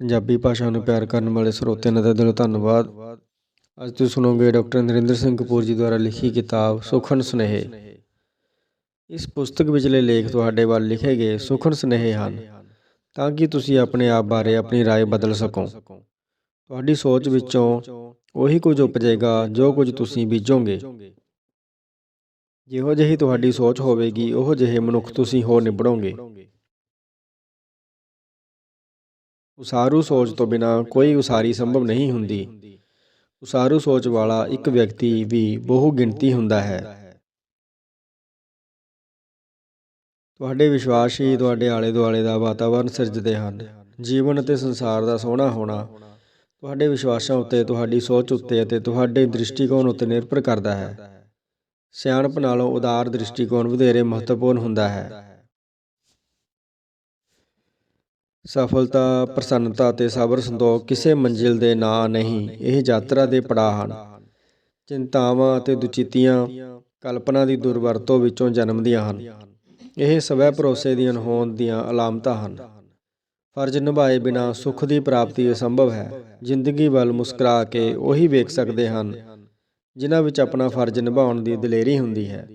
ਪੰਜਾਬੀ ਭਾਸ਼ਾ ਨੂੰ ਪਿਆਰ ਕਰਨ ਵਾਲੇ ਸਰੋਤਿਆਂ ਦਾ ਦਿਲੋਂ ਧੰਨਵਾਦ ਅੱਜ ਤੁਸੀਂ ਸੁਣੋਗੇ ਡਾਕਟਰ ਨਰਿੰਦਰ ਸਿੰਘ ਕਪੂਰ ਜੀ ਦੁਆਰਾ ਲਿਖੀ ਕਿਤਾਬ ਸੁਖਨ ਸੁਨੇਹੇ ਇਸ ਪੁਸਤਕ ਵਿਚਲੇ ਲੇਖ ਤੁਹਾਡੇ ਵੱਲ ਲਿਖੇ ਗਏ ਸੁਖਨ ਸੁਨੇਹੇ ਹਨ ਤਾਂ ਕਿ ਤੁਸੀਂ ਆਪਣੇ ਆਪ ਬਾਰੇ ਆਪਣੀ رائے ਬਦਲ ਸਕੋ ਤੁਹਾਡੀ ਸੋਚ ਵਿੱਚੋਂ ਉਹੀ ਕੁਝ ਉਪਜੇਗਾ ਜੋ ਕੁਝ ਤੁਸੀਂ ਬੀਜੋਗੇ ਜਿਹੋ ਜਿਹੀ ਤੁਹਾਡੀ ਸੋਚ ਹੋਵੇਗੀ ਉਹ ਜਿਹੇ ਮਨੁੱਖ ਤੁਸੀਂ ਹੋ ਨਿਭੜੋਗੇ ਉਸਾਰੂ ਸੋਚ ਤੋਂ ਬਿਨਾ ਕੋਈ ਉਸਾਰੀ ਸੰਭਵ ਨਹੀਂ ਹੁੰਦੀ। ਉਸਾਰੂ ਸੋਚ ਵਾਲਾ ਇੱਕ ਵਿਅਕਤੀ ਵੀ ਬਹੁ ਗਿਣਤੀ ਹੁੰਦਾ ਹੈ। ਤੁਹਾਡੇ ਵਿਸ਼ਵਾਸ ਹੀ ਤੁਹਾਡੇ ਆਲੇ ਦੁਆਲੇ ਦਾ ਵਾਤਾਵਰਣ ਸਿਰਜਦੇ ਹਨ। ਜੀਵਨ ਅਤੇ ਸੰਸਾਰ ਦਾ ਸੋਹਣਾ ਹੋਣਾ ਤੁਹਾਡੇ ਵਿਸ਼ਵਾਸਾਂ ਉੱਤੇ, ਤੁਹਾਡੀ ਸੋਚ ਉੱਤੇ ਅਤੇ ਤੁਹਾਡੇ ਦ੍ਰਿਸ਼ਟੀਕੋਣ ਉੱਤੇ ਨਿਰਭਰ ਕਰਦਾ ਹੈ। ਸਿਆਣਪ ਨਾਲੋਂ ਉਦਾਰ ਦ੍ਰਿਸ਼ਟੀਕੋਣ ਵਧੇਰੇ ਮਹੱਤਵਪੂਰਨ ਹੁੰਦਾ ਹੈ। ਸਫਲਤਾ, ਪ੍ਰਸੰਨਤਾ ਅਤੇ ਸਬਰ ਸੰਤੋਖ ਕਿਸੇ ਮੰਜ਼ਿਲ ਦੇ ਨਾਂ ਨਹੀਂ, ਇਹ ਯਾਤਰਾ ਦੇ ਪੜਾਅ ਹਨ। ਚਿੰਤਾਵਾਂ ਅਤੇ ਦੁਚਿਤੀਆਂ ਕਲਪਨਾ ਦੀ ਦੁਰਵਰਤੋਂ ਵਿੱਚੋਂ ਜਨਮਦੀਆਂ ਹਨ। ਇਹ ਸਵੈ ਭਰੋਸੇ ਦੀਆਂ ਹੋਂਦ ਦੀਆਂ ਅਲਾਮਤਾਂ ਹਨ। ਫਰਜ਼ ਨਿਭਾਏ ਬਿਨਾ ਸੁੱਖ ਦੀ ਪ੍ਰਾਪਤੀ ਅਸੰਭਵ ਹੈ। ਜ਼ਿੰਦਗੀ ਵੱਲ ਮੁਸਕਰਾ ਕੇ ਉਹੀ ਵੇਖ ਸਕਦੇ ਹਨ, ਜਿਨ੍ਹਾਂ ਵਿੱਚ ਆਪਣਾ ਫਰਜ਼ ਨਿਭਾਉਣ ਦੀ ਦਲੇਰੀ ਹੁੰਦੀ ਹੈ।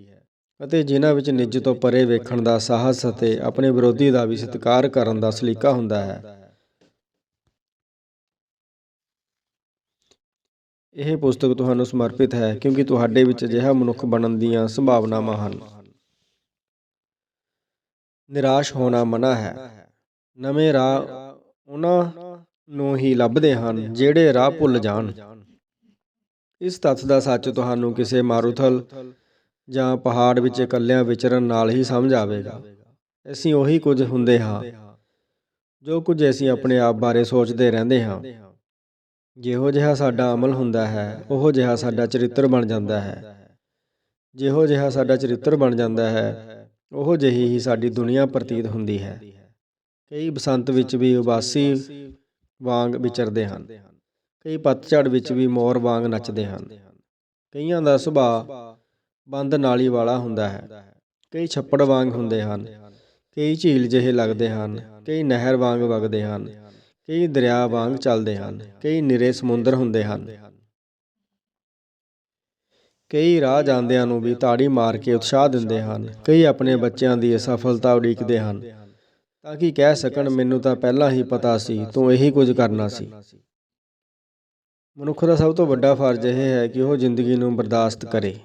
ਅਤੇ ਜਿਨ੍ਹਾਂ ਵਿੱਚ ਨਿੱਜ ਤੋਂ ਪਰੇ ਵੇਖਣ ਦਾ ਸਾਹਸ ਅਤੇ ਆਪਣੇ ਵਿਰੋਧੀ ਦਾ ਵੀ ਸਤਿਕਾਰ ਕਰਨ ਦਾ ਸਲੀਕਾ ਹੁੰਦਾ ਹੈ। ਇਹ ਪੁਸਤਕ ਤੁਹਾਨੂੰ ਸਮਰਪਿਤ ਹੈ ਕਿਉਂਕਿ ਤੁਹਾਡੇ ਵਿੱਚ ਅਜਿਹਾ ਮਨੁੱਖ ਬਣਨ ਦੀਆਂ ਸੰਭਾਵਨਾਵਾਂ ਹਨ। ਨਿਰਾਸ਼ ਹੋਣਾ ਮਨਾ ਹੈ। ਨਵੇਂ ਰਾਹ ਉਹਨਾਂ ਨੂੰ ਹੀ ਲੱਭਦੇ ਹਨ ਜਿਹੜੇ ਰਾਹ ਭੁੱਲ ਜਾਣ। ਇਸ ਤੱਥ ਦਾ ਸੱਚ ਤੁਹਾਨੂੰ ਕਿਸੇ ਮਾਰੂਥਲ ਜਾਂ ਪਹਾੜ ਵਿੱਚ ਇਕੱਲਿਆਂ ਵਿਚਰਨ ਨਾਲ ਹੀ ਸਮਝ ਆਵੇਗਾ। ਅਸੀਂ ਉਹੀ ਕੁਝ ਹੁੰਦੇ ਹਾਂ, ਜੋ ਕੁਝ ਅਸੀਂ ਆਪਣੇ ਆਪ ਬਾਰੇ ਸੋਚਦੇ ਰਹਿੰਦੇ ਹਾਂ। ਜਿਹੋ ਜਿਹਾ ਸਾਡਾ ਅਮਲ ਹੁੰਦਾ ਹੈ, ਉਹੋ ਜਿਹਾ ਸਾਡਾ ਚਰਿੱਤਰ ਬਣ ਜਾਂਦਾ ਹੈ। ਜਿਹੋ ਜਿਹਾ ਸਾਡਾ ਚਰਿੱਤਰ ਬਣ ਜਾਂਦਾ ਹੈ, ਉਹੋ ਜਿਹੀ ਹੀ ਸਾਡੀ ਦੁਨੀਆ ਪ੍ਰਤੀਤ ਹੁੰਦੀ ਹੈ। ਕਈ ਬਸੰਤ ਵਿੱਚ ਵੀ ਉਬਾਸੀ ਵਾਂਗ ਵਿਚਰਦੇ ਹਨ, ਕਈ ਪਤਝੜ ਵਿੱਚ ਵੀ ਮੋਰ ਵਾਂਗ ਨੱਚਦੇ ਹਨ। ਕਈਆਂ ਦਾ ਸੁਭਾਅ ਬੰਦ ਨਾਲੀ ਵਾਲਾ ਹੁੰਦਾ ਹੈ। ਕਈ ਛੱਪੜ ਵਾਂਗ ਹੁੰਦੇ ਹਨ, ਕਈ ਝੀਲ ਜਿਹੇ ਲੱਗਦੇ ਹਨ, ਕਈ ਨਹਿਰ ਵਾਂਗ ਵਗਦੇ ਹਨ, ਕਈ ਦਰਿਆ ਵਾਂਗ ਚੱਲਦੇ ਹਨ, ਕਈ ਨਿਰੇ ਸਮੁੰਦਰ ਹੁੰਦੇ ਹਨ। ਕਈ ਰਾਹ ਜਾਂਦਿਆਂ ਨੂੰ ਵੀ ਤਾੜੀ ਮਾਰ ਕੇ ਉਤਸ਼ਾਹ ਦਿੰਦੇ ਹਨ, ਕਈ ਆਪਣੇ ਬੱਚਿਆਂ ਦੀ ਅਸਫਲਤਾ ਉਡੀਕਦੇ ਹਨ। ਤਾਂ ਕਿ ਕਹਿ ਸਕਣ, ਮੈਨੂੰ ਤਾਂ ਪਹਿਲਾਂ ਹੀ ਪਤਾ ਸੀ, ਤੂੰ ਇਹੀ ਕੁਝ ਕਰਨਾ ਸੀ। ਮਨੁੱਖ ਦਾ ਸਭ ਤੋਂ ਵੱਡਾ ਫਰਜ਼ ਇਹ ਹੈ ਕਿ ਉਹ ਜ਼ਿੰਦਗੀ ਨੂੰ ਬਰਦਾਸ਼ਤ ਕਰੇ।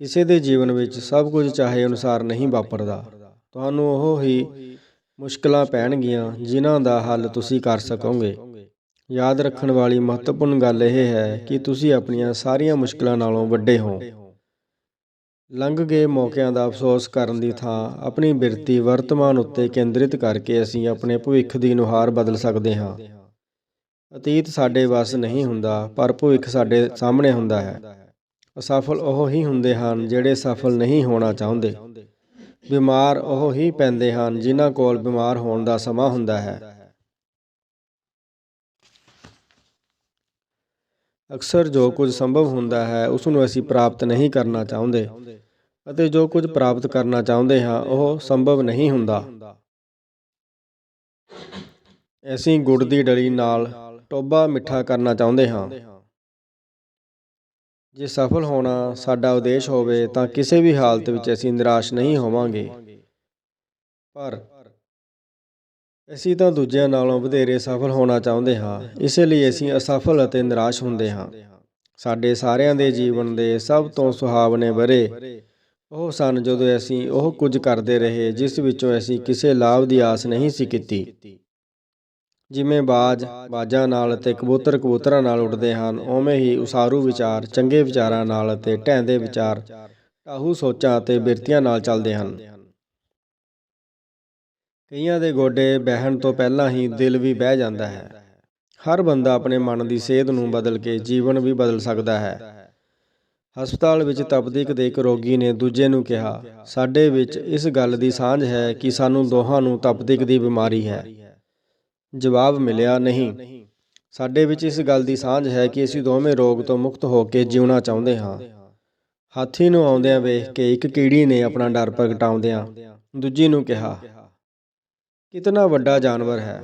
ਕਿਸੇ ਦੇ ਜੀਵਨ ਵਿੱਚ ਸਭ ਕੁਝ ਚਾਹੇ ਅਨੁਸਾਰ ਨਹੀਂ ਵਾਪਰਦਾ, ਤੁਹਾਨੂੰ ਉਹ ਹੀ ਮੁਸ਼ਕਲਾਂ ਪੈਣਗੀਆਂ ਜਿਨ੍ਹਾਂ ਦਾ ਹੱਲ ਤੁਸੀਂ ਕਰ ਸਕੋਗੇ। ਯਾਦ ਰੱਖਣ ਵਾਲੀ ਮਹੱਤਵਪੂਰਨ ਗੱਲ ਇਹ ਹੈ ਕਿ ਤੁਸੀਂ ਆਪਣੀਆਂ ਸਾਰੀਆਂ ਮੁਸ਼ਕਲਾਂ ਨਾਲੋਂ ਵੱਡੇ ਹੋ। ਲੰਘ ਗਏ ਮੌਕਿਆਂ ਦਾ ਅਫਸੋਸ ਕਰਨ ਦੀ ਥਾਂ ਆਪਣੀ ਬਿਰਤੀ ਵਰਤਮਾਨ ਉੱਤੇ ਕੇਂਦਰਿਤ ਕਰਕੇ ਅਸੀਂ ਆਪਣੇ ਭਵਿੱਖ ਦੀ ਨੁਹਾਰ ਬਦਲ ਸਕਦੇ ਹਾਂ। ਅਤੀਤ ਸਾਡੇ ਵੱਸ ਨਹੀਂ ਹੁੰਦਾ, ਪਰ ਭਵਿੱਖ ਸਾਡੇ ਸਾਹਮਣੇ ਹੁੰਦਾ ਹੈ। ਅਸਫਲ ਉਹ ਹੀ ਹੁੰਦੇ ਹਨ ਜਿਹੜੇ ਸਫਲ ਨਹੀਂ ਹੋਣਾ ਚਾਹੁੰਦੇ। ਬਿਮਾਰ ਉਹ ਹੀ ਪੈਂਦੇ ਹਨ ਜਿਨ੍ਹਾਂ ਕੋਲ ਬਿਮਾਰ ਹੋਣ ਦਾ ਸਮਾਂ ਹੁੰਦਾ ਹੈ। ਅਕਸਰ ਜੋ ਕੁਝ ਸੰਭਵ ਹੁੰਦਾ ਹੈ ਉਸ ਨੂੰ ਅਸੀਂ ਪ੍ਰਾਪਤ ਨਹੀਂ ਕਰਨਾ ਚਾਹੁੰਦੇ ਅਤੇ ਜੋ ਕੁਝ ਪ੍ਰਾਪਤ ਕਰਨਾ ਚਾਹੁੰਦੇ ਹਾਂ, ਉਹ ਸੰਭਵ ਨਹੀਂ ਹੁੰਦਾ। ਅਸੀਂ ਗੁੜ ਦੀ ਡਲੀ ਨਾਲ ਟੋਬਾ ਮਿੱਠਾ ਕਰਨਾ ਚਾਹੁੰਦੇ ਹਾਂ। ਜੇ ਸਫਲ ਹੋਣਾ ਸਾਡਾ ਉਦੇਸ਼ ਹੋਵੇ ਤਾਂ ਕਿਸੇ ਵੀ ਹਾਲਤ ਵਿੱਚ ਅਸੀਂ ਨਿਰਾਸ਼ ਨਹੀਂ ਹੋਵਾਂਗੇ। ਪਰ ਅਸੀਂ ਤਾਂ ਦੂਜਿਆਂ ਨਾਲੋਂ ਵਧੇਰੇ ਸਫਲ ਹੋਣਾ ਚਾਹੁੰਦੇ ਹਾਂ, ਇਸੇ ਲਈ ਅਸੀਂ ਅਸਫਲ ਅਤੇ ਨਿਰਾਸ਼ ਹੁੰਦੇ ਹਾਂ। ਸਾਡੇ ਸਾਰਿਆਂ ਦੇ ਜੀਵਨ ਦੇ ਸਭ ਤੋਂ ਸੁਹਾਵਣੇ ਬਰੇ ਉਹ ਸਨ ਜਦੋਂ ਅਸੀਂ ਉਹ ਕੁਝ ਕਰਦੇ ਰਹੇ ਜਿਸ ਵਿੱਚੋਂ ਅਸੀਂ ਕਿਸੇ ਲਾਭ ਦੀ ਆਸ ਨਹੀਂ ਸੀ ਕੀਤੀ। ਜਿਵੇਂ ਬਾਜ ਬਾਜਾਂ ਨਾਲ ਅਤੇ ਕਬੂਤਰ ਕਬੂਤਰਾਂ ਨਾਲ ਉੱਡਦੇ ਹਨ, ਉਵੇਂ ਹੀ ਉਸਾਰੂ ਵਿਚਾਰ, ਚੰਗੇ ਵਿਚਾਰਾਂ ਨਾਲ ਅਤੇ ਢੈਂਦੇ ਵਿਚਾਰ ਟਾਹੂ ਸੋਚਾਂ ਅਤੇ ਬਿਰਤੀਆਂ ਨਾਲ ਚੱਲਦੇ ਹਨ। ਕਈਆਂ ਦੇ ਗੋਡੇ ਬਹਿਣ ਤੋਂ ਪਹਿਲਾਂ ਹੀ ਦਿਲ ਵੀ ਬਹਿ ਜਾਂਦਾ ਹੈ। ਹਰ ਬੰਦਾ ਆਪਣੇ ਮਨ ਦੀ ਸੇਧ ਨੂੰ ਬਦਲ ਕੇ ਜੀਵਨ ਵੀ ਬਦਲ ਸਕਦਾ ਹੈ। ਹਸਪਤਾਲ ਵਿੱਚ ਤਪਦੀਕ ਦੇ ਇੱਕ ਰੋਗੀ ਨੇ ਦੂਜੇ ਨੂੰ ਕਿਹਾ, ਸਾਡੇ ਵਿੱਚ ਇਸ ਗੱਲ ਦੀ ਸਾਂਝ ਹੈ ਕਿ ਸਾਨੂੰ ਦੋਹਾਂ ਨੂੰ ਤਪਦੀਕ ਦੀ ਬਿਮਾਰੀ ਹੈ। ਜਵਾਬ ਮਿਲਿਆ ਨਹੀਂ। ਸਾਡੇ ਵਿੱਚ ਇਸ ਗੱਲ ਦੀ ਸਾਂਝ ਹੈ ਕਿ ਅਸੀਂ ਦੋਵੇਂ ਰੋਗ ਤੋਂ ਮੁਕਤ ਹੋ ਕੇ ਜਿਉਣਾ ਚਾਹੁੰਦੇ ਹਾਂ। ਹਾਥੀ ਨੂੰ ਆਉਂਦਿਆਂ ਵੇਖ ਕੇ ਇੱਕ ਕੀੜੀ ਨੇ ਆਪਣਾ ਡਰ ਪ੍ਰਗਟਾਉਂਦਿਆਂ ਦੂਜੀ ਨੂੰ ਕਿਹਾ, ਕਿਤਨਾ ਵੱਡਾ ਜਾਨਵਰ ਹੈ।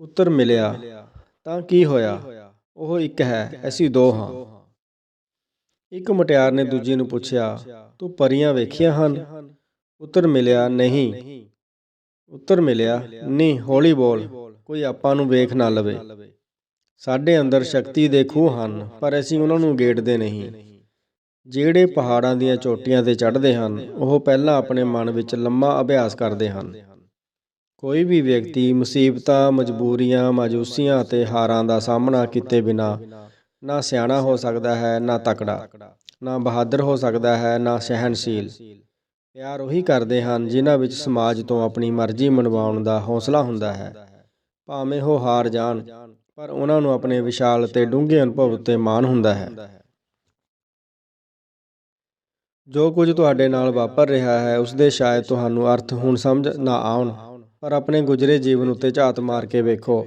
ਉੱਤਰ ਮਿਲਿਆ, ਤਾਂ ਕੀ ਹੋਇਆ? ਉਹ ਇੱਕ ਹੈ, ਅਸੀਂ ਦੋ ਹਾਂ। ਇੱਕ ਮੁਟਿਆਰ ਨੇ ਦੂਜੀ ਨੂੰ ਪੁੱਛਿਆ, ਤੂੰ ਪਰੀਆਂ ਵੇਖੀਆਂ ਹਨ? ਉੱਤਰ ਮਿਲਿਆ, ਨਹੀਂ। ਉੱਤਰ ਮਿਲਿਆ, ਨਹੀਂ, ਹੌਲੀ ਬੋਲ, ਕੋਈ ਆਪਾਂ ਨੂੰ ਵੇਖ ਨਾ ਲਵੇ। ਸਾਡੇ ਅੰਦਰ ਸ਼ਕਤੀ ਦੇ ਖੂਹ ਹਨ, ਪਰ ਅਸੀਂ ਉਹਨਾਂ ਨੂੰ ਗੇੜਦੇ ਨਹੀਂ। ਜਿਹੜੇ ਪਹਾੜਾਂ ਦੀਆਂ ਚੋਟੀਆਂ ਤੇ ਚੜ੍ਹਦੇ ਹਨ, ਉਹ ਪਹਿਲਾਂ ਆਪਣੇ ਮਨ ਵਿੱਚ ਲੰਮਾ ਅਭਿਆਸ ਕਰਦੇ ਹਨ। ਕੋਈ ਵੀ ਵਿਅਕਤੀ ਮੁਸੀਬਤਾਂ, ਮਜਬੂਰੀਆਂ, ਮਾਜੂਸੀਆਂ ਅਤੇ ਹਾਰਾਂ ਦਾ ਸਾਹਮਣਾ ਕੀਤੇ ਬਿਨਾ ਨਾ ਸਿਆਣਾ ਹੋ ਸਕਦਾ ਹੈ, ਨਾ ਤਕੜਾ, ਨਾ ਬਹਾਦਰ ਹੋ ਸਕਦਾ ਹੈ, ਨਾ ਸਹਿਨਸ਼ੀਲ ਪਿਆਰ ਉਹੀ ਕਰਦੇ ਹਨ ਜਿਨ੍ਹਾਂ ਵਿੱਚ ਸਮਾਜ ਤੋਂ ਆਪਣੀ ਮਰਜ਼ੀ ਮਨਵਾਉਣ ਦਾ ਹੌਸਲਾ ਹੁੰਦਾ ਹੈ। ਭਾਵੇਂ ਉਹ ਹਾਰ ਜਾਣ, ਪਰ ਉਹਨਾਂ ਨੂੰ ਆਪਣੇ ਵਿਸ਼ਾਲ ਤੇ ਡੂੰਘੇ ਅਨੁਭਵ ਉੱਤੇ ਮਾਣ ਹੁੰਦਾ ਹੈ। ਜੋ ਕੁਝ ਤੁਹਾਡੇ ਨਾਲ ਵਾਪਰ ਰਿਹਾ ਹੈ ਉਸ ਦੇ ਸ਼ਾਇਦ ਤੁਹਾਨੂੰ ਅਰਥ ਹੁਣ ਸਮਝ ਨਾ ਆਉਣ, ਪਰ ਆਪਣੇ ਗੁਜ਼ਰੇ ਜੀਵਨ ਉੱਤੇ ਝਾਤ ਮਾਰ ਕੇ ਵੇਖੋ।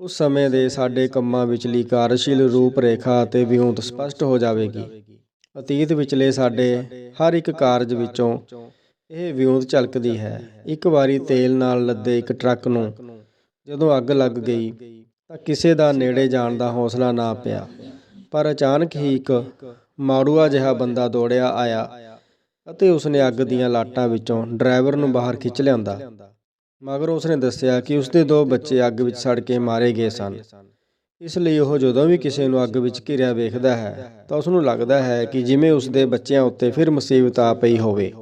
ਉਸ ਸਮੇਂ ਦੇ ਸਾਡੇ ਕੰਮਾਂ ਵਿਚਲੀ ਕਾਰਜਸ਼ੀਲ ਰੂਪ ਰੇਖਾ ਅਤੇ ਵਿਉਂਤ ਸਪਸ਼ਟ ਹੋ ਜਾਵੇਗੀ। ਅਤੀਤ ਵਿਚਲੇ ਸਾਡੇ ਹਰ ਇੱਕ ਕਾਰਜ ਵਿੱਚੋਂ ਇਹ ਵਿਉਂਤ ਝਲਕਦੀ ਹੈ। ਇੱਕ ਵਾਰੀ ਤੇਲ ਨਾਲ ਲੱਦੇ ਇੱਕ ਟਰੱਕ ਨੂੰ, ਜਦੋਂ ਅੱਗ ਲੱਗ ਗਈ ਤਾਂ ਕਿਸੇ ਦਾ ਨੇੜੇ ਜਾਣ ਦਾ ਹੌਸਲਾ ਨਾ ਪਿਆ। ਪਰ ਅਚਾਨਕ ਹੀ ਇੱਕ ਮਾੜੂਆ ਜਿਹਾ ਬੰਦਾ ਦੌੜਿਆ ਆਇਆ ਅਤੇ ਉਸਨੇ ਅੱਗ ਦੀਆਂ ਲਾਟਾਂ ਵਿੱਚੋਂ ਡਰਾਈਵਰ ਨੂੰ ਬਾਹਰ ਖਿੱਚ ਲਿਆਂਦਾ। ਮਗਰ ਉਸਨੇ ਦੱਸਿਆ ਕਿ ਉਸਦੇ ਦੋ ਬੱਚੇ ਅੱਗ ਵਿੱਚ ਸੜ ਕੇ ਮਾਰੇ ਗਏ ਸਨ। ਇਸ ਲਈ ਉਹ ਜਦੋਂ ਵੀ ਕਿਸੇ ਨੂੰ ਅੱਗ ਵਿੱਚ ਘਿਰਿਆ ਵੇਖਦਾ ਹੈ, ਤਾਂ ਉਸ ਨੂੰ ਲੱਗਦਾ ਹੈ ਕਿ ਜਿਵੇਂ ਉਸਦੇ ਬੱਚਿਆਂ ਉੱਤੇ ਫਿਰ ਮੁਸੀਬਤ ਆ ਪਈ ਹੋਵੇ।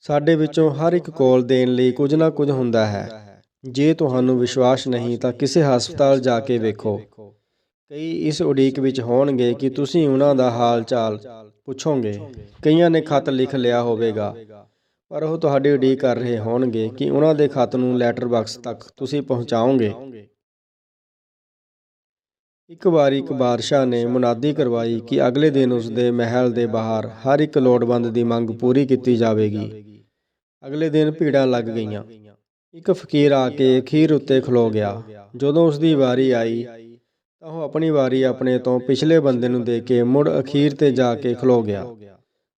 ਸਾਡੇ ਵਿੱਚੋਂ ਹਰ ਇੱਕ ਕੋਲ ਦੇਣ ਲਈ ਕੁਝ ਨਾ ਕੁਝ ਹੁੰਦਾ ਹੈ। ਜੇ ਤੁਹਾਨੂੰ ਵਿਸ਼ਵਾਸ ਨਹੀਂ, ਤਾਂ ਕਿਸੇ ਹਸਪਤਾਲ ਜਾ ਕੇ ਵੇਖੋ। ਕਈ ਇਸ ਉਡੀਕ ਵਿੱਚ ਹੋਣਗੇ ਕਿ ਤੁਸੀਂ ਉਹਨਾਂ ਦਾ ਹਾਲ ਚਾਲ ਪੁੱਛੋਗੇ। ਕਈਆਂ ਨੇ ਖਤ ਲਿਖ ਲਿਆ ਹੋਵੇਗਾ। ਪਰ ਉਹ ਤੁਹਾਡੀ ਉਡੀਕ ਕਰ ਰਹੇ ਹੋਣਗੇ ਕਿ ਉਹਨਾਂ ਦੇ ਖਤ ਨੂੰ ਲੈਟਰ ਬਾਕਸ ਤੱਕ ਤੁਸੀਂ ਪਹੁੰਚਾਓਗੇ। ਇੱਕ ਵਾਰੀ ਇੱਕ ਬਾਦਸ਼ਾਹ ਨੇ ਮੁਨਾਦੀ ਕਰਵਾਈ ਕਿ ਅਗਲੇ ਦਿਨ ਉਸ ਦੇ ਮਹਿਲ ਦੇ ਬਾਹਰ ਹਰ ਇੱਕ ਲੋੜਵੰਦ ਦੀ ਮੰਗ ਪੂਰੀ ਕੀਤੀ ਜਾਵੇਗੀ। ਅਗਲੇ ਦਿਨ ਭੀੜਾਂ ਲੱਗ ਗਈਆਂ। ਇੱਕ ਫਕੀਰ ਆ ਕੇ ਅਖੀਰ ਉੱਤੇ ਖਲੋ ਗਿਆ। ਜਦੋਂ ਉਸ ਦੀ ਵਾਰੀ ਆਈ, ਤਾਂ ਉਹ ਆਪਣੀ ਵਾਰੀ ਆਪਣੇ ਤੋਂ ਪਿਛਲੇ ਬੰਦੇ ਨੂੰ ਦੇ ਕੇ ਮੁੜ ਅਖੀਰ ਤੇ ਜਾ ਕੇ ਖਲੋ ਗਿਆ।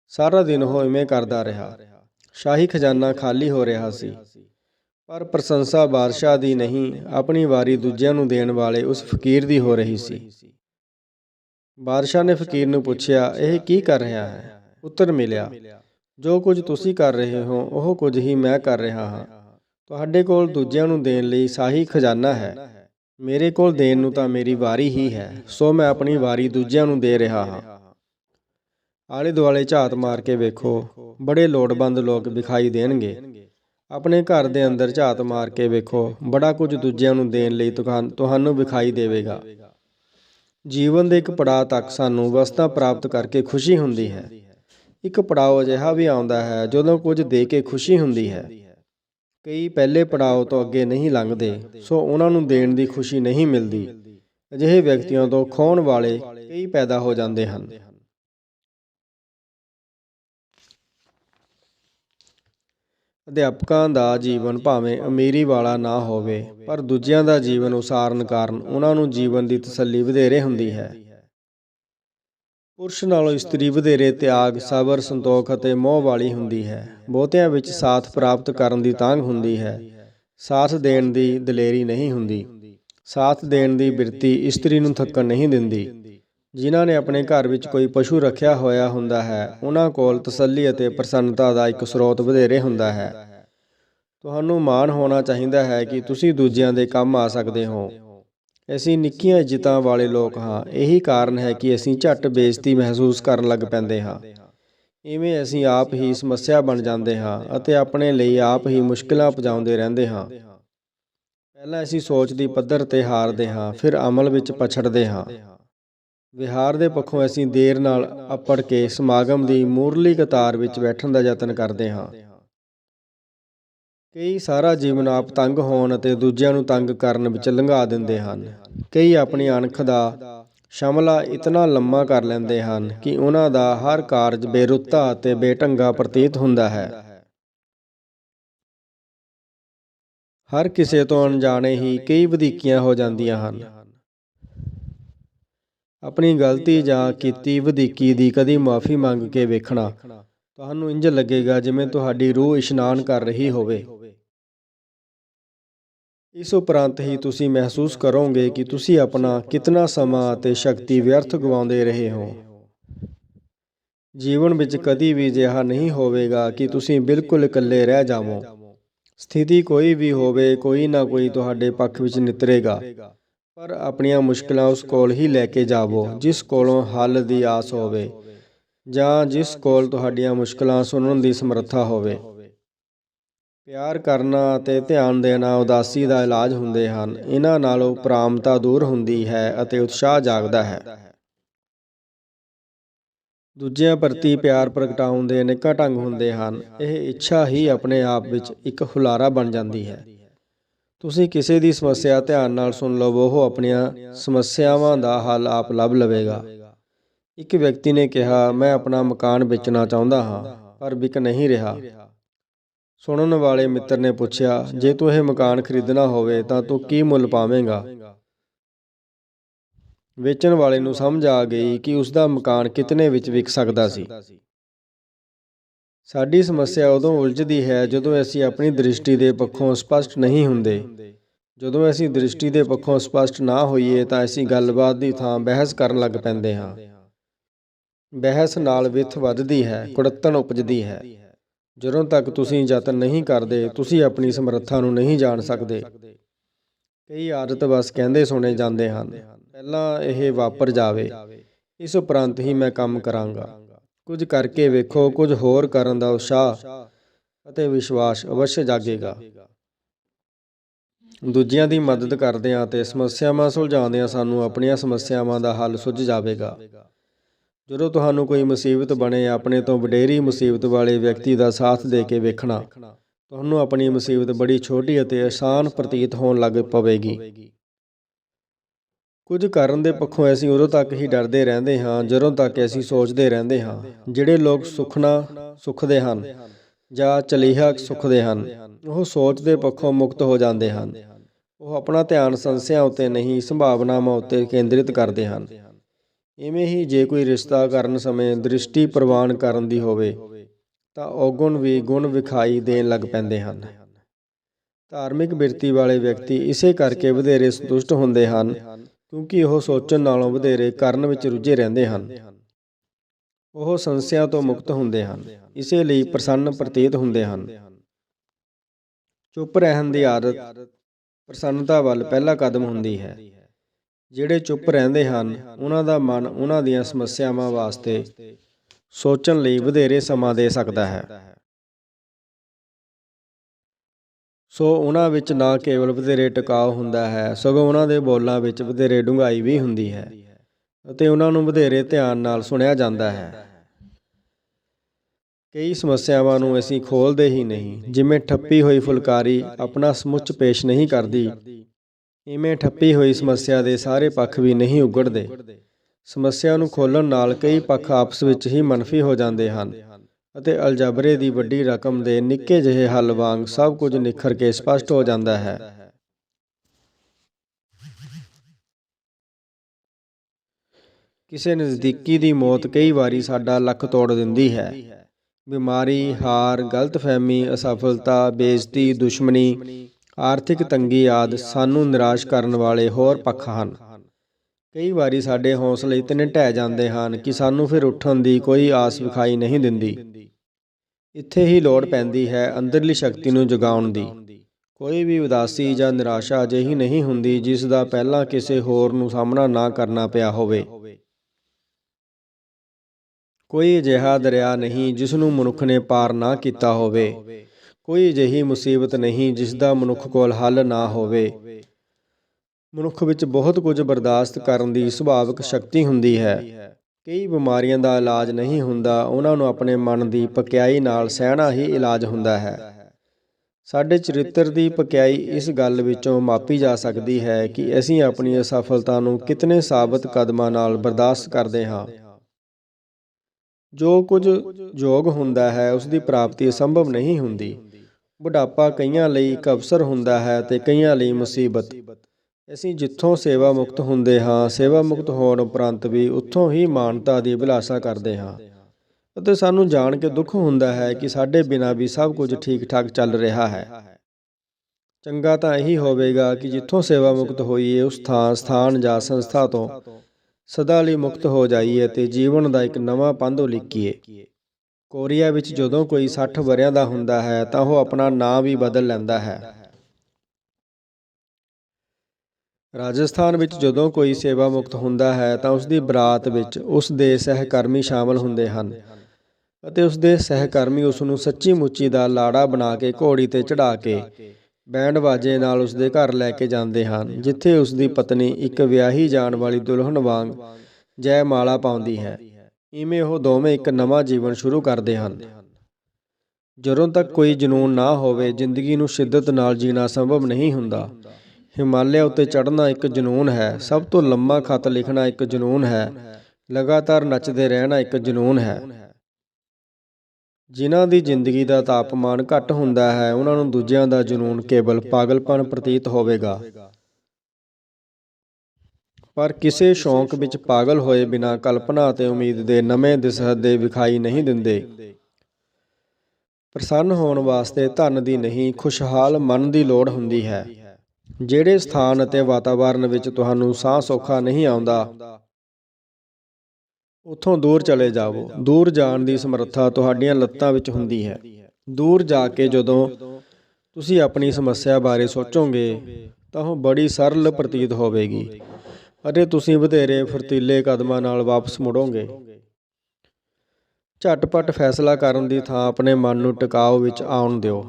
ਸਾਰਾ ਦਿਨ ਉਹ ਇਵੇਂ ਕਰਦਾ ਰਿਹਾ। ਸ਼ਾਹੀ ਖਜ਼ਾਨਾ ਖਾਲੀ ਹੋ ਰਿਹਾ ਸੀ। ਪਰ ਪ੍ਰਸ਼ੰਸਾ ਬਾਦਸ਼ਾਹ ਦੀ ਨਹੀਂ, ਆਪਣੀ ਵਾਰੀ ਦੂਜਿਆਂ ਨੂੰ ਦੇਣ ਵਾਲੇ ਉਸ ਫਕੀਰ ਦੀ ਹੋ ਰਹੀ ਸੀ। ਬਾਦਸ਼ਾਹ ਨੇ ਫਕੀਰ ਨੂੰ ਪੁੱਛਿਆ, ਇਹ ਕੀ ਕਰ ਰਿਹਾ ਹੈ? ਉੱਤਰ ਮਿਲਿਆ, ਜੋ ਕੁਝ ਤੁਸੀਂ ਕਰ ਰਹੇ ਹੋ, ਉਹ ਕੁਝ ਹੀ ਮੈਂ ਕਰ ਰਿਹਾ ਹਾਂ। ਤੁਹਾਡੇ ਕੋਲ ਦੂਜਿਆਂ ਨੂੰ ਦੇਣ ਲਈ ਸ਼ਾਹੀ ਖਜ਼ਾਨਾ ਹੈ। ਮੇਰੇ ਕੋਲ ਦੇਣ ਨੂੰ ਤਾਂ ਮੇਰੀ ਵਾਰੀ ਹੀ ਹੈ, ਸੋ ਮੈਂ ਆਪਣੀ ਵਾਰੀ ਦੂਜਿਆਂ ਨੂੰ ਦੇ ਰਿਹਾ ਹਾਂ। ਆਲੇ ਦੁਆਲੇ ਝਾਤ ਮਾਰ ਕੇ ਵੇਖੋ, ਬੜੇ ਲੋੜਵੰਦ ਲੋਕ ਵਿਖਾਈ ਦੇਣਗੇ। ਆਪਣੇ ਘਰ ਦੇ ਅੰਦਰ ਝਾਤ ਮਾਰ ਕੇ ਵੇਖੋ, ਬੜਾ ਕੁਝ ਦੂਜਿਆਂ ਨੂੰ ਦੇਣ ਲਈ ਤੁਹਾਨੂੰ ਵਿਖਾਈ ਦੇਵੇਗਾ। ਜੀਵਨ ਦੇ ਇੱਕ ਪੜਾਅ ਤੱਕ ਸਾਨੂੰ ਵਸਤਾਂ ਪ੍ਰਾਪਤ ਕਰਕੇ ਖੁਸ਼ੀ ਹੁੰਦੀ ਹੈ। ਇੱਕ ਪੜਾਅ ਅਜਿਹਾ ਵੀ ਆਉਂਦਾ ਹੈ, ਜਦੋਂ ਕੁਝ ਦੇ ਕੇ ਖੁਸ਼ੀ ਹੁੰਦੀ ਹੈ। ਕਈ ਪਹਿਲੇ ਪੜਾਅ ਤੋਂ ਅੱਗੇ ਨਹੀਂ ਲੰਘਦੇ, ਸੋ ਉਹਨਾਂ ਨੂੰ ਦੇਣ ਦੀ ਖੁਸ਼ੀ ਨਹੀਂ ਮਿਲਦੀ। ਅਜਿਹੇ ਵਿਅਕਤੀਆਂ ਤੋਂ ਖੋਣ ਵਾਲੇ ਕਈ ਪੈਦਾ ਹੋ ਜਾਂਦੇ ਹਨ। ਅਧਿਆਪਕਾਂ ਦਾ ਜੀਵਨ ਭਾਵੇਂ ਅਮੀਰੀ ਵਾਲਾ ਨਾ ਹੋਵੇ ਪਰ ਦੂਜਿਆਂ ਦਾ ਜੀਵਨ ਉਸਾਰਨ ਕਾਰਨ ਉਹਨਾਂ ਨੂੰ ਜੀਵਨ ਦੀ ਤਸੱਲੀ ਵਧੇਰੇ ਹੁੰਦੀ ਹੈ। ਪੁਰਸ਼ ਨਾਲੋਂ ਇਸਤਰੀ ਵਧੇਰੇ ਤਿਆਗ ਸਬਰ ਸੰਤੋਖ ਅਤੇ ਮੋਹ ਵਾਲੀ ਹੁੰਦੀ ਹੈ। ਬਹੁਤਿਆਂ ਵਿੱਚ ਸਾਥ ਪ੍ਰਾਪਤ ਕਰਨ ਦੀ ਤਾਂਘ ਹੁੰਦੀ ਹੈ। ਸਾਥ ਦੇਣ ਦੀ ਦਲੇਰੀ ਨਹੀਂ ਹੁੰਦੀ। ਸਾਥ ਦੇਣ ਦੀ ਬਿਰਤੀ ਇਸਤਰੀ ਨੂੰ ਥੱਕਣ ਨਹੀਂ ਦਿੰਦੀ। ਜਿਨ੍ਹਾਂ ਨੇ ਆਪਣੇ ਘਰ ਵਿੱਚ ਕੋਈ ਪਸ਼ੂ ਰੱਖਿਆ ਹੋਇਆ ਹੁੰਦਾ ਹੈ, ਉਹਨਾਂ ਕੋਲ ਤਸੱਲੀ ਅਤੇ ਪ੍ਰਸੰਨਤਾ ਦਾ ਇੱਕ ਸਰੋਤ ਵਧੇਰੇ ਹੁੰਦਾ ਹੈ। ਤੁਹਾਨੂੰ ਮਾਣ ਹੋਣਾ ਚਾਹੀਦਾ ਹੈ ਕਿ ਤੁਸੀਂ ਦੂਜਿਆਂ ਦੇ ਕੰਮ ਆ ਸਕਦੇ ਹੋ। ਅਸੀਂ ਨਿੱਕੀਆਂ ਇੱਜ਼ਤਾਂ ਵਾਲੇ ਲੋਕ ਹਾਂ। ਇਹੀ ਕਾਰਨ ਹੈ ਕਿ ਅਸੀਂ ਝੱਟ ਬੇਇੱਜ਼ਤੀ ਮਹਿਸੂਸ ਕਰਨ ਲੱਗ ਪੈਂਦੇ ਹਾਂ। ਇਵੇਂ ਅਸੀਂ ਆਪ ਹੀ ਸਮੱਸਿਆ ਬਣ ਜਾਂਦੇ ਹਾਂ ਅਤੇ ਆਪਣੇ ਲਈ ਆਪ ਹੀ ਮੁਸ਼ਕਲਾਂ ਪਜਾਉਂਦੇ ਰਹਿੰਦੇ ਹਾਂ। ਪਹਿਲਾਂ ਅਸੀਂ ਸੋਚ ਦੀ ਪੱਧਰ ਤੇ ਹਾਰਦੇ ਹਾਂ, ਫਿਰ ਅਮਲ ਵਿੱਚ ਪਛੜਦੇ ਹਾਂ। ਵਿਹਾਰ ਦੇ ਪੱਖੋਂ ਅਸੀਂ ਦੇਰ ਨਾਲ ਅੱਪੜ ਕੇ ਸਮਾਗਮ ਦੀ ਮੂਰਲੀ ਕਤਾਰ ਵਿੱਚ ਬੈਠਣ ਦਾ ਯਤਨ ਕਰਦੇ ਹਾਂ। ਕਈ ਸਾਰਾ ਜੀਵਨ ਆਪ ਤੰਗ ਹੋਣ ਅਤੇ ਦੂਜਿਆਂ ਨੂੰ ਤੰਗ ਕਰਨ ਵਿੱਚ ਲੰਘਾ ਦਿੰਦੇ ਹਨ। ਕਈ ਆਪਣੀ ਅਣਖ ਦਾ ਸ਼ਮਲਾ ਇਤਨਾ ਲੰਮਾ ਕਰ ਲੈਂਦੇ ਹਨ ਕਿ ਉਹਨਾਂ ਦਾ ਹਰ ਕਾਰਜ ਬੇਰੁੱਤਾ ਅਤੇ ਬੇਢੰਗਾ ਪ੍ਰਤੀਤ ਹੁੰਦਾ ਹੈ। ਹਰ ਕਿਸੇ ਤੋਂ ਅਣਜਾਣੇ ਹੀ ਕਈ ਵਧੀਕੀਆਂ ਹੋ ਜਾਂਦੀਆਂ ਹਨ। ਆਪਣੀ ਗਲਤੀ ਜਾਂ ਕੀਤੀ ਵਧੀਕੀ ਦੀ ਕਦੀ ਮਾਫੀ ਮੰਗ ਕੇ ਵੇਖਣਾ। ਤੁਹਾਨੂੰ ਇੰਜ ਲੱਗੇਗਾ ਜਿਵੇਂ ਤੁਹਾਡੀ ਰੂਹ ਇਸ਼ਨਾਨ ਕਰ ਰਹੀ ਹੋਵੇ। ਇਸ ਉਪਰੰਤ ਹੀ ਤੁਸੀਂ ਮਹਿਸੂਸ ਕਰੋਗੇ ਕਿ ਤੁਸੀਂ ਆਪਣਾ ਕਿਤਨਾ ਸਮਾਂ ਅਤੇ ਸ਼ਕਤੀ ਵਿਅਰਥ ਗਵਾਉਂਦੇ ਰਹੇ ਹੋ। ਜੀਵਨ ਵਿੱਚ ਕਦੀ ਵੀ ਅਜਿਹਾ ਨਹੀਂ ਹੋਵੇਗਾ ਕਿ ਤੁਸੀਂ ਬਿਲਕੁਲ ਇਕੱਲੇ ਰਹਿ ਜਾਵੋ। ਸਥਿਤੀ ਕੋਈ ਵੀ ਹੋਵੇ, ਕੋਈ ਨਾ ਕੋਈ ਤੁਹਾਡੇ ਪੱਖ ਵਿੱਚ ਨਿਤਰੇਗਾ। ਪਰ ਆਪਣੀਆਂ ਮੁਸ਼ਕਲਾਂ ਉਸ ਕੋਲ ਹੀ ਲੈ ਕੇ ਜਾਵੋ, ਜਿਸ ਕੋਲੋਂ ਹੱਲ ਦੀ ਆਸ ਹੋਵੇ, ਜਾਂ ਜਿਸ ਕੋਲ ਤੁਹਾਡੀਆਂ ਮੁਸ਼ਕਲਾਂ ਸੁਣਨ ਦੀ ਸਮਰੱਥਾ ਹੋਵੇ। ਪਿਆਰ ਕਰਨਾ ਅਤੇ ਧਿਆਨ ਦੇਣਾ ਉਦਾਸੀ ਦਾ ਇਲਾਜ ਹੁੰਦੇ ਹਨ। ਇਹਨਾਂ ਨਾਲੋਂ ਪ੍ਰਾਮਤਾ ਦੂਰ ਹੁੰਦੀ ਹੈ ਅਤੇ ਉਤਸ਼ਾਹ ਜਾਗਦਾ ਹੈ। ਦੂਜਿਆਂ ਪ੍ਰਤੀ ਪਿਆਰ ਪ੍ਰਗਟਾਉਣ ਦੇ ਅਨੇਕਾਂ ਢੰਗ ਹੁੰਦੇ ਹਨ। ਇਹ ਇੱਛਾ ਹੀ ਆਪਣੇ ਆਪ ਵਿੱਚ ਇੱਕ ਹੁਲਾਰਾ ਬਣ ਜਾਂਦੀ ਹੈ। ਤੁਸੀਂ ਕਿਸੇ ਦੀ ਸਮੱਸਿਆ ਧਿਆਨ ਨਾਲ ਸੁਣ ਲਵੋ, ਉਹ ਆਪਣੀਆਂ ਸਮੱਸਿਆਵਾਂ ਦਾ ਹੱਲ ਆਪ ਲੱਭ ਲਵੇਗਾ। ਇੱਕ ਵਿਅਕਤੀ ਨੇ ਕਿਹਾ, ਮੈਂ ਆਪਣਾ ਮਕਾਨ ਵੇਚਣਾ ਚਾਹੁੰਦਾ ਹਾਂ, ਪਰ ਵਿਕ ਨਹੀਂ ਰਿਹਾ। ਸੁਣਨ ਵਾਲੇ ਮਿੱਤਰ ਨੇ ਪੁੱਛਿਆ, ਜੇ ਤੂੰ ਇਹ ਮਕਾਨ ਖਰੀਦਣਾ ਹੋਵੇ, ਤਾਂ ਤੂੰ ਕੀ ਮੁੱਲ ਪਾਵੇਂਗਾ? ਵੇਚਣ ਵਾਲੇ ਨੂੰ ਸਮਝ ਆ ਗਈ ਕਿ ਉਸ ਦਾ ਮਕਾਨ ਕਿਤਨੇ ਵਿੱਚ ਵਿਕ ਸਕਦਾ ਸੀ। ਸਾਡੀ ਸਮੱਸਿਆ ਉਦੋਂ ਉਲਝਦੀ ਹੈ ਜਦੋਂ ਅਸੀਂ ਆਪਣੀ ਦ੍ਰਿਸ਼ਟੀ ਦੇ ਪੱਖੋਂ ਸਪਸ਼ਟ ਨਹੀਂ ਹੁੰਦੇ। ਜਦੋਂ ਅਸੀਂ ਦ੍ਰਿਸ਼ਟੀ ਦੇ ਪੱਖੋਂ ਸਪਸ਼ਟ ਨਾ ਹੋਈਏ ਤਾਂ ਅਸੀਂ ਗੱਲਬਾਤ ਦੀ ਥਾਂ ਬਹਿਸ ਕਰਨ ਲੱਗ ਪੈਂਦੇ ਹਾਂ। ਬਹਿਸ ਨਾਲ ਵਿਥ ਵੱਧਦੀ ਹੈ, ਕੁੜੱਤਣ ਉਪਜਦੀ ਹੈ। ਜਦੋਂ ਤੱਕ ਤੁਸੀਂ ਯਤਨ ਨਹੀਂ ਕਰਦੇ, ਤੁਸੀਂ ਆਪਣੀ ਸਮਰੱਥਾ ਨੂੰ ਨਹੀਂ ਜਾਣ ਸਕਦੇ। ਕਈ ਆਦਤ ਬਸ ਕਹਿੰਦੇ ਸੁਣੇ ਜਾਂਦੇ ਹਨ, ਪਹਿਲਾਂ ਇਹ ਵਾਪਰ ਜਾਵੇ, ਇਸ ਉਪਰੰਤ ਹੀ ਮੈਂ ਕੰਮ ਕਰਾਂਗਾ। ਕੁਝ ਕਰਕੇ ਵੇਖੋ, ਕੁਝ ਹੋਰ ਕਰਨ ਦਾ ਉਤਸ਼ਾਹ ਅਤੇ ਵਿਸ਼ਵਾਸ ਅਵශ්য ਜਾਗੇਗਾ। ਦੂਜਿਆਂ ਦੀ ਮਦਦ ਕਰਦਿਆਂ ਤੇ ਸਮੱਸਿਆਵਾਂ ਸੁਲਝਾਉਂਦਿਆਂ ਸਾਨੂੰ ਆਪਣੀਆਂ ਸਮੱਸਿਆਵਾਂ ਦਾ ਹੱਲ ਸੁੱਝ ਜਾਵੇਗਾ। ਜਦੋਂ ਤੁਹਾਨੂੰ ਕੋਈ ਮੁਸੀਬਤ ਬਣੇ, ਆਪਣੇ ਤੋਂ ਵਡੇਰੀ ਮੁਸੀਬਤ ਵਾਲੇ ਵਿਅਕਤੀ ਦਾ ਸਾਥ ਦੇ ਕੇ ਵੇਖਣਾ, ਤੁਹਾਨੂੰ ਆਪਣੀ ਮੁਸੀਬਤ ਬੜੀ ਛੋਟੀ ਅਤੇ ਆਸਾਨ ਪ੍ਰਤੀਤ ਹੋਣ ਲੱਗ ਪਵੇਗੀ। ਕੁਝ ਕਰਨ ਦੇ ਪੱਖੋਂ ਅਸੀਂ ਉਦੋਂ ਤੱਕ ਹੀ ਡਰਦੇ ਰਹਿੰਦੇ ਹਾਂ, ਜਦੋਂ ਤੱਕ ਅਸੀਂ ਸੋਚਦੇ ਰਹਿੰਦੇ ਹਾਂ, ਜਿਹੜੇ ਲੋਕ ਸੁਖਣਾ ਸੁਖਦੇ ਹਨ ਜਾਂ ਚਲੀਹਾ ਸੁਖਦੇ ਹਨ, ਉਹ ਸੋਚ ਦੇ ਪੱਖੋਂ ਮੁਕਤ ਹੋ ਜਾਂਦੇ ਹਨ। ਉਹ ਆਪਣਾ ਧਿਆਨ ਸੰਸਿਆ ਉੱਤੇ ਨਹੀਂ, ਸੰਭਾਵਨਾਵਾਂ ਉੱਤੇ ਕੇਂਦਰਿਤ ਕਰਦੇ ਹਨ। ਇਵੇਂ ਹੀ ਜੇ ਕੋਈ ਰਿਸ਼ਤਾ ਕਰਨ ਸਮੇਂ ਦ੍ਰਿਸ਼ਟੀ ਪ੍ਰਵਾਨ ਕਰਨ ਦੀ ਹੋਵੇ, ਤਾਂ ਔਗੁਣ ਵੀ ਗੁਣ ਵਿਖਾਈ ਦੇਣ ਲੱਗ ਪੈਂਦੇ ਹਨ। ਧਾਰਮਿਕ ਬਿਰਤੀ ਵਾਲੇ ਵਿਅਕਤੀ ਇਸੇ ਕਰਕੇ ਵਧੇਰੇ ਸੰਤੁਸ਼ਟ ਹੁੰਦੇ ਹਨ ਕਿਉਂਕਿ ਉਹ ਸੋਚਣ ਨਾਲੋਂ ਵਧੇਰੇ ਕਰਨ ਵਿੱਚ ਰੁੱਝੇ ਰਹਿੰਦੇ ਹਨ। ਉਹ ਸੰਸਿਆ ਤੋਂ ਮੁਕਤ ਹੁੰਦੇ ਹਨ, ਇਸੇ ਲਈ ਪ੍ਰਸੰਨ ਪ੍ਰਤੀਤ ਹੁੰਦੇ ਹਨ। ਚੁੱਪ ਰਹਿਣ ਦੀ ਆਦਤ ਪ੍ਰਸੰਨਤਾ ਵੱਲ ਪਹਿਲਾ ਕਦਮ ਹੁੰਦੀ ਹੈ। ਜਿਹੜੇ ਚੁੱਪ ਰਹਿੰਦੇ ਹਨ, ਉਹਨਾਂ ਦਾ ਮਨ ਉਹਨਾਂ ਦੀਆਂ ਸਮੱਸਿਆਵਾਂ ਵਾਸਤੇ ਸੋਚਣ ਲਈ ਵਧੇਰੇ ਸਮਾਂ ਦੇ ਸਕਦਾ ਹੈ। ਸੋ ਉਹਨਾਂ ਵਿੱਚ ਨਾ ਕੇਵਲ ਵਧੇਰੇ ਟਿਕਾਅ ਹੁੰਦਾ ਹੈ, ਸਗੋਂ ਉਹਨਾਂ ਦੇ ਬੋਲਾਂ ਵਿੱਚ ਵਧੇਰੇ ਡੂੰਘਾਈ ਵੀ ਹੁੰਦੀ ਹੈ ਅਤੇ ਉਹਨਾਂ ਨੂੰ ਵਧੇਰੇ ਧਿਆਨ ਨਾਲ ਸੁਣਿਆ ਜਾਂਦਾ ਹੈ। ਕਈ ਸਮੱਸਿਆਵਾਂ ਨੂੰ ਅਸੀਂ ਖੋਲਦੇ ਹੀ ਨਹੀਂ, ਜਿਵੇਂ ਠੱਪੀ ਹੋਈ ਫੁਲਕਾਰੀ ਆਪਣਾ ਸਮੁੱਚ ਪੇਸ਼ ਨਹੀਂ ਕਰਦੀ, ਇਵੇਂ ਠੱਪੀ ਹੋਈ ਸਮੱਸਿਆ ਦੇ ਸਾਰੇ ਪੱਖ ਵੀ ਨਹੀਂ ਉਗੜਦੇ। ਸਮੱਸਿਆ ਨੂੰ ਖੋਲਣ ਨਾਲ ਕਈ ਪੱਖ ਆਪਸ ਵਿੱਚ ਹੀ ਮਨਫੀ ਹੋ ਜਾਂਦੇ ਹਨ। ਅਤੇ ਅਲਜਬਰੇ ਦੀ ਵੱਡੀ ਰਕਮ ਦੇ ਨਿੱਕੇ ਜਿਹੇ ਹੱਲ ਵਾਂਗ ਸਭ ਕੁਝ ਨਿਖਰ ਕੇ ਸਪਸ਼ਟ ਹੋ ਜਾਂਦਾ ਹੈ। ਕਿਸੇ ਨਜ਼ਦੀਕੀ ਦੀ ਮੌਤ ਕਈ ਵਾਰੀ ਸਾਡਾ ਲੱਕ ਤੋੜ ਦਿੰਦੀ ਹੈ। ਬਿਮਾਰੀ, ਹਾਰ, ਗਲਤਫਹਿਮੀ, ਅਸਫਲਤਾ, ਬੇਇੱਜ਼ਤੀ, ਦੁਸ਼ਮਣੀ, ਆਰਥਿਕ ਤੰਗੀ ਆਦ ਸਾਨੂੰ ਨਿਰਾਸ਼ ਕਰਨ ਵਾਲੇ ਹੋਰ ਪੱਖ ਹਨ। ਕਈ ਵਾਰੀ ਸਾਡੇ ਹੌਸਲੇ ਇਤਨੇ ਢਹਿ ਜਾਂਦੇ ਹਨ ਕਿ ਸਾਨੂੰ ਫਿਰ ਉੱਠਣ ਦੀ ਕੋਈ ਆਸ ਵਿਖਾਈ ਨਹੀਂ ਦਿੰਦੀ। ਇੱਥੇ ਹੀ ਲੋੜ ਪੈਂਦੀ ਹੈ ਅੰਦਰਲੀ ਸ਼ਕਤੀ ਨੂੰ ਜਗਾਉਣ ਦੀ। ਕੋਈ ਵੀ ਉਦਾਸੀ ਜਾਂ ਨਿਰਾਸ਼ਾ ਅਜਿਹੀ ਨਹੀਂ ਹੁੰਦੀ ਜਿਸ ਦਾ ਪਹਿਲਾਂ ਕਿਸੇ ਹੋਰ ਨੂੰ ਸਾਹਮਣਾ ਨਾ ਕਰਨਾ ਪਿਆ ਹੋਵੇ। ਕੋਈ ਅਜਿਹਾ ਦਰਿਆ ਨਹੀਂ ਜਿਸ ਨੂੰ ਮਨੁੱਖ ਨੇ ਪਾਰ ਨਾ ਕੀਤਾ ਹੋਵੇ। ਕੋਈ ਅਜਿਹੀ ਮੁਸੀਬਤ ਨਹੀਂ ਜਿਸ ਦਾ ਮਨੁੱਖ ਕੋਲ ਹੱਲ ਨਾ ਹੋਵੇ। ਮਨੁੱਖ ਵਿੱਚ ਬਹੁਤ ਕੁਝ ਬਰਦਾਸ਼ਤ ਕਰਨ ਦੀ ਸੁਭਾਵਿਕ ਸ਼ਕਤੀ ਹੁੰਦੀ ਹੈ। ਕਈ ਬਿਮਾਰੀਆਂ ਦਾ ਇਲਾਜ ਨਹੀਂ ਹੁੰਦਾ, ਉਹਨਾਂ ਨੂੰ ਆਪਣੇ ਮਨ ਦੀ ਪਕਿਆਈ ਨਾਲ ਸਹਿਣਾ ਹੀ ਇਲਾਜ ਹੁੰਦਾ ਹੈ। ਸਾਡੇ ਚਰਿੱਤਰ ਦੀ ਪਕਿਆਈ ਇਸ ਗੱਲ ਵਿੱਚੋਂ ਮਾਪੀ ਜਾ ਸਕਦੀ ਹੈ ਕਿ ਅਸੀਂ ਆਪਣੀ ਅਸਫਲਤਾ ਨੂੰ ਕਿਤਨੇ ਸਾਬਤ ਕਦਮਾਂ ਨਾਲ ਬਰਦਾਸ਼ਤ ਕਰਦੇ ਹਾਂ। ਜੋ ਕੁਝ ਯੋਗ ਹੁੰਦਾ ਹੈ ਉਸ ਦੀ ਪ੍ਰਾਪਤੀ ਅਸੰਭਵ ਨਹੀਂ ਹੁੰਦੀ। ਬੁਢਾਪਾ ਕਈਆਂ ਲਈ ਇੱਕ ਅਵਸਰ ਹੁੰਦਾ ਹੈ ਤੇ ਕਈਆਂ ਲਈ ਮੁਸੀਬਤ। ਅਸੀਂ ਜਿੱਥੋਂ ਸੇਵਾ ਮੁਕਤ ਹੁੰਦੇ ਹਾਂ, ਸੇਵਾ ਮੁਕਤ ਹੋਣ ਉਪਰੰਤ ਵੀ ਉੱਥੋਂ ਹੀ ਮਾਨਤਾ ਦੀ ਅਭਿਲਾਸ਼ਾ ਕਰਦੇ ਹਾਂ। ਅਤੇ ਸਾਨੂੰ ਜਾਣ ਕੇ ਦੁੱਖ ਹੁੰਦਾ ਹੈ ਕਿ ਸਾਡੇ ਬਿਨਾਂ ਵੀ ਸਭ ਕੁਝ ਠੀਕ ਠਾਕ ਚੱਲ ਰਿਹਾ ਹੈ। ਚੰਗਾ ਤਾਂ ਇਹੀ ਹੋਵੇਗਾ ਕਿ ਜਿੱਥੋਂ ਸੇਵਾ ਮੁਕਤ ਹੋਈਏ, ਉਸ ਥਾਂ ਸਥਾਨ ਜਾਂ ਸੰਸਥਾ ਤੋਂ ਸਦਾ ਲਈ ਮੁਕਤ ਹੋ ਜਾਈਏ ਤੇ ਜੀਵਨ ਦਾ ਇੱਕ ਨਵਾਂ ਪੰਧ ਉਲੀਕੀਏ। ਕੋਰੀਆ ਵਿੱਚ ਜਦੋਂ ਕੋਈ 60 ਵਰਿਆਂ ਦਾ ਹੁੰਦਾ ਹੈ, ਤਾਂ ਉਹ ਆਪਣਾ ਨਾਂ ਵੀ ਬਦਲ ਲੈਂਦਾ ਹੈ। ਰਾਜਸਥਾਨ ਵਿੱਚ ਜਦੋਂ ਕੋਈ ਸੇਵਾ ਮੁਕਤ ਹੁੰਦਾ ਹੈ ਤਾਂ ਉਸ ਦੀ ਬਰਾਤ ਵਿੱਚ ਉਸ ਦੇ ਸਹਿਕਰਮੀ ਸ਼ਾਮਲ ਹੁੰਦੇ ਹਨ ਅਤੇ ਉਸ ਦੇ ਸਹਿਕਰਮੀ ਉਸ ਨੂੰ ਸੱਚੀ ਮੁੱਚੀ ਦਾ ਲਾੜਾ ਬਣਾ ਕੇ ਘੋੜੀ ਤੇ ਚੜਾ ਕੇ ਬੈਂਡ ਬਾਜੇ ਨਾਲ ਉਸ ਦੇ ਘਰ ਲੈ ਕੇ ਜਾਂਦੇ ਹਨ, ਜਿੱਥੇ ਉਸ ਦੀ ਪਤਨੀ ਇੱਕ ਵਿਆਹੀ ਜਾਣ ਵਾਲੀ ਦੁਲਹਨ ਵਾਂਗ ਜੈ ਮਾਲਾ ਪਾਉਂਦੀ ਹੈ। ਇਵੇਂ ਉਹ ਦੋਵੇਂ ਇੱਕ ਨਵਾਂ ਜੀਵਨ ਸ਼ੁਰੂ ਕਰਦੇ ਹਨ। ਜਦੋਂ ਤੱਕ ਕੋਈ ਜਨੂਨ ਨਾ ਹੋਵੇ, ਜ਼ਿੰਦਗੀ ਨੂੰ ਸ਼ਿੱਦਤ ਨਾਲ ਜੀਣਾ ਸੰਭਵ ਨਹੀਂ ਹੁੰਦਾ। ਹਿਮਾਲਿਆ ਉੱਤੇ ਚੜ੍ਹਨਾ ਇੱਕ ਜਨੂਨ ਹੈ। ਸਭ ਤੋਂ ਲੰਮਾ ਖਤ ਲਿਖਣਾ ਇੱਕ ਜਨੂਨ ਹੈ। ਲਗਾਤਾਰ ਨੱਚਦੇ ਰਹਿਣਾ ਇੱਕ ਜਨੂਨ ਹੈ। ਜਿਨ੍ਹਾਂ ਦੀ ਜ਼ਿੰਦਗੀ ਦਾ ਤਾਪਮਾਨ ਘੱਟ ਹੁੰਦਾ ਹੈ, ਉਹਨਾਂ ਨੂੰ ਦੂਜਿਆਂ ਦਾ ਜਨੂਨ ਕੇਵਲ ਪਾਗਲਪਨ ਪ੍ਰਤੀਤ ਹੋਵੇਗਾ। ਪਰ ਕਿਸੇ ਸ਼ੌਂਕ ਵਿੱਚ ਪਾਗਲ ਹੋਏ ਬਿਨਾਂ ਕਲਪਨਾ ਅਤੇ ਉਮੀਦ ਦੇ ਨਵੇਂ ਦਿਸਹਦੇ ਵਿਖਾਈ ਨਹੀਂ ਦਿੰਦੇ। ਪ੍ਰਸੰਨ ਹੋਣ ਵਾਸਤੇ ਧਨ ਦੀ ਨਹੀਂ, ਖੁਸ਼ਹਾਲ ਮਨ ਦੀ ਲੋੜ ਹੁੰਦੀ ਹੈ। ਜਿਹੜੇ ਸਥਾਨ ਅਤੇ ਵਾਤਾਵਰਣ ਵਿੱਚ ਤੁਹਾਨੂੰ ਸਾਹ ਸੌਖਾ ਨਹੀਂ ਆਉਂਦਾ, ਉੱਥੋਂ ਦੂਰ ਚਲੇ ਜਾਵੋ। ਦੂਰ ਜਾਣ ਦੀ ਸਮਰੱਥਾ ਤੁਹਾਡੀਆਂ ਲੱਤਾਂ ਵਿੱਚ ਹੁੰਦੀ ਹੈ। ਦੂਰ ਜਾ ਕੇ ਜਦੋਂ ਤੁਸੀਂ ਆਪਣੀ ਸਮੱਸਿਆ ਬਾਰੇ ਸੋਚੋਗੇ, ਤਾਂ ਉਹ ਬੜੀ ਸਰਲ ਪ੍ਰਤੀਤ ਹੋਵੇਗੀ ਅਤੇ ਤੁਸੀਂ ਵਧੇਰੇ ਫੁਰਤੀਲੇ ਕਦਮਾਂ ਨਾਲ ਵਾਪਸ ਮੁੜੋਗੇ। ਝਟਪਟ ਫੈਸਲਾ ਕਰਨ ਦੀ ਥਾਂ ਆਪਣੇ ਮਨ ਨੂੰ ਟਿਕਾਓ ਵਿੱਚ ਆਉਣ ਦਿਓ।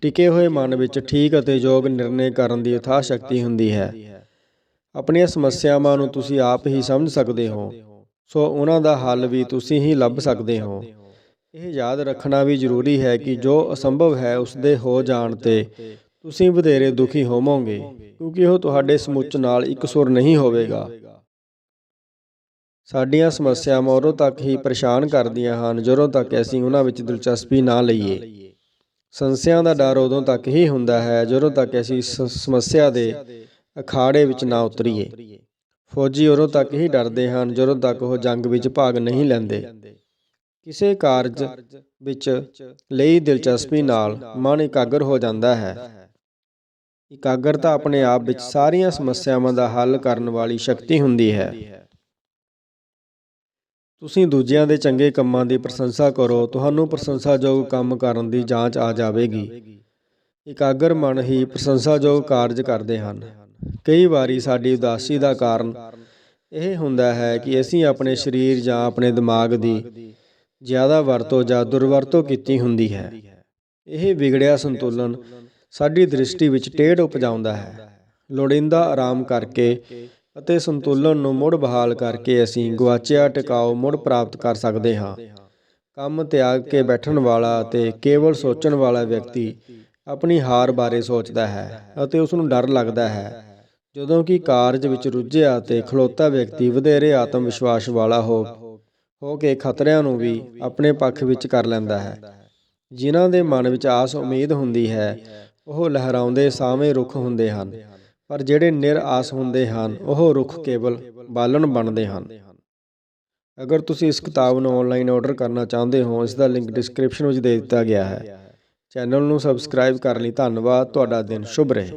ਟਿਕੇ ਹੋਏ ਮਨ ਵਿੱਚ ਠੀਕ ਅਤੇ ਯੋਗ ਨਿਰਣੇ ਕਰਨ ਦੀ ਅਥਾਹ ਸ਼ਕਤੀ ਹੁੰਦੀ ਹੈ। ਆਪਣੀਆਂ ਸਮੱਸਿਆਵਾਂ ਨੂੰ ਤੁਸੀਂ ਆਪ ਹੀ ਸਮਝ ਸਕਦੇ ਹੋ। ਸੋ ਉਹਨਾਂ ਦਾ ਹੱਲ ਵੀ ਤੁਸੀਂ ਹੀ ਲੱਭ ਸਕਦੇ ਹੋ। ਇਹ ਯਾਦ ਰੱਖਣਾ ਵੀ ਜ਼ਰੂਰੀ ਹੈ ਕਿ ਜੋ ਅਸੰਭਵ ਹੈ ਉਸ ਦੇ ਹੋ ਜਾਣ ਤੇ ਤੁਸੀਂ ਵਧੇਰੇ ਦੁਖੀ ਹੋਵੋਗੇ, ਕਿਉਂਕਿ ਉਹ ਤੁਹਾਡੇ ਸਮੁੱਚ ਨਾਲ ਇੱਕ ਸੁਰ ਨਹੀਂ ਹੋਵੇਗਾ। ਸਾਡੀਆਂ ਸਮੱਸਿਆਵਾਂ ਉਦੋਂ ਤੱਕ ਹੀ ਪਰੇਸ਼ਾਨ ਕਰਦੀਆਂ ਹਨ ਜਦੋਂ ਤੱਕ ਅਸੀਂ ਉਹਨਾਂ ਵਿੱਚ ਦਿਲਚਸਪੀ ਨਾ ਲਈਏ। ਸੰਸਿਆਂ ਦਾ ਡਰ ਉਦੋਂ ਤੱਕ ਹੀ ਹੁੰਦਾ ਹੈ ਜਦੋਂ ਤੱਕ ਅਸੀਂ ਸਮੱਸਿਆ ਦੇ ਅਖਾੜੇ ਵਿੱਚ ਨਾ ਉਤਰੀਏ। ਫੌਜੀ ਉਦੋਂ ਤੱਕ ਹੀ ਡਰਦੇ ਹਨ ਜਦੋਂ ਤੱਕ ਉਹ ਜੰਗ ਵਿੱਚ ਭਾਗ ਨਹੀਂ ਲੈਂਦੇ। ਕਿਸੇ ਕਾਰਜ ਵਿੱਚ ਲਈ ਦਿਲਚਸਪੀ ਨਾਲ ਮਨ ਇਕਾਗਰ ਹੋ ਜਾਂਦਾ ਹੈ। ਇਕਾਗਰਤਾ ਆਪਣੇ ਆਪ ਵਿੱਚ ਸਾਰੀਆਂ ਸਮੱਸਿਆਵਾਂ ਦਾ ਹੱਲ ਕਰਨ ਵਾਲੀ ਸ਼ਕਤੀ ਹੁੰਦੀ ਹੈ। ਤੁਸੀਂ ਦੂਜਿਆਂ ਦੇ ਚੰਗੇ ਕੰਮਾਂ ਦੀ ਪ੍ਰਸ਼ੰਸਾ ਕਰੋ, ਤੁਹਾਨੂੰ ਪ੍ਰਸ਼ੰਸਾਯੋਗ ਕੰਮ ਕਰਨ ਦੀ ਜਾਂਚ ਆ ਜਾਵੇਗੀ। ਇਕਾਗਰ ਮਨ ਹੀ ਪ੍ਰਸ਼ੰਸਾਯੋਗ ਕਾਰਜ ਕਰਦੇ ਹਨ। ਕਈ ਵਾਰੀ ਸਾਡੀ ਉਦਾਸੀ ਦਾ ਕਾਰਨ ਇਹ ਹੁੰਦਾ ਹੈ ਕਿ ਅਸੀਂ ਆਪਣੇ ਸਰੀਰ ਜਾਂ ਆਪਣੇ ਦਿਮਾਗ ਦੀ ਜ਼ਿਆਦਾ ਵਰਤੋਂ ਜਾਂ ਦੁਰਵਰਤੋਂ ਕੀਤੀ ਹੁੰਦੀ ਹੈ। ਇਹ ਵਿਗੜਿਆ ਸੰਤੁਲਨ ਸਾਡੀ ਦ੍ਰਿਸ਼ਟੀ ਵਿੱਚ ਟੇਢ ਉਪਜਾਉਂਦਾ ਹੈ। ਲੋੜੀਂਦਾ ਆਰਾਮ ਕਰਕੇ ਅਤੇ ਸੰਤੁਲਨ ਨੂੰ ਮੁੜ ਬਹਾਲ ਕਰਕੇ ਅਸੀਂ ਗਵਾਚਿਆ ਟਿਕਾਓ ਮੁੜ ਪ੍ਰਾਪਤ ਕਰ ਸਕਦੇ ਹਾਂ। ਕੰਮ ਤਿਆਗ ਕੇ ਬੈਠਣ ਵਾਲਾ ਅਤੇ ਕੇਵਲ ਸੋਚਣ ਵਾਲਾ ਵਿਅਕਤੀ ਆਪਣੀ ਹਾਰ ਬਾਰੇ ਸੋਚਦਾ ਹੈ ਅਤੇ ਉਸ ਨੂੰ ਡਰ ਲੱਗਦਾ ਹੈ। ਜਦੋਂ ਕਿ ਕਾਰਜ ਵਿੱਚ ਰੁੱਝਿਆ ਤੇ ਖਲੋਤਾ ਵਿਅਕਤੀ ਵਧੇਰੇ ਆਤਮ ਵਿਸ਼ਵਾਸ ਵਾਲਾ ਹੋ ਹੋ ਕੇ ਖਤਰਿਆਂ ਨੂੰ ਵੀ ਆਪਣੇ ਪੱਖ ਵਿੱਚ ਕਰ ਲੈਂਦਾ ਹੈ। ਜਿਨ੍ਹਾਂ ਦੇ ਮਨ ਵਿੱਚ ਆਸ ਉਮੀਦ ਹੁੰਦੀ ਹੈ, ਉਹ ਲਹਿਰਾਉਂਦੇ ਸਾਵੇਂ ਰੁੱਖ ਹੁੰਦੇ ਹਨ। ਪਰ ਜਿਹੜੇ ਨਿਰ ਆਸ ਹੁੰਦੇ ਹਨ, ਉਹ ਰੁੱਖ ਕੇਵਲ ਬਾਲਣ ਬਣਦੇ ਹਨ। ਅਗਰ ਤੁਸੀਂ ਇਸ ਕਿਤਾਬ ਨੂੰ ਆਨਲਾਈਨ ਆਰਡਰ ਕਰਨਾ ਚਾਹੁੰਦੇ ਹੋ, ਇਸ ਦਾ ਲਿੰਕ ਡਿਸਕ੍ਰਿਪਸ਼ਨ ਵਿੱਚ ਦੇ ਦਿੱਤਾ ਗਿਆ ਹੈ। ਚੈਨਲ ਨੂੰ ਸਬਸਕ੍ਰਾਈਬ ਕਰਨ ਲਈ। ਧੰਨਵਾਦ। ਤੁਹਾਡਾ ਦਿਨ ਸ਼ੁਭ ਰਹੇ।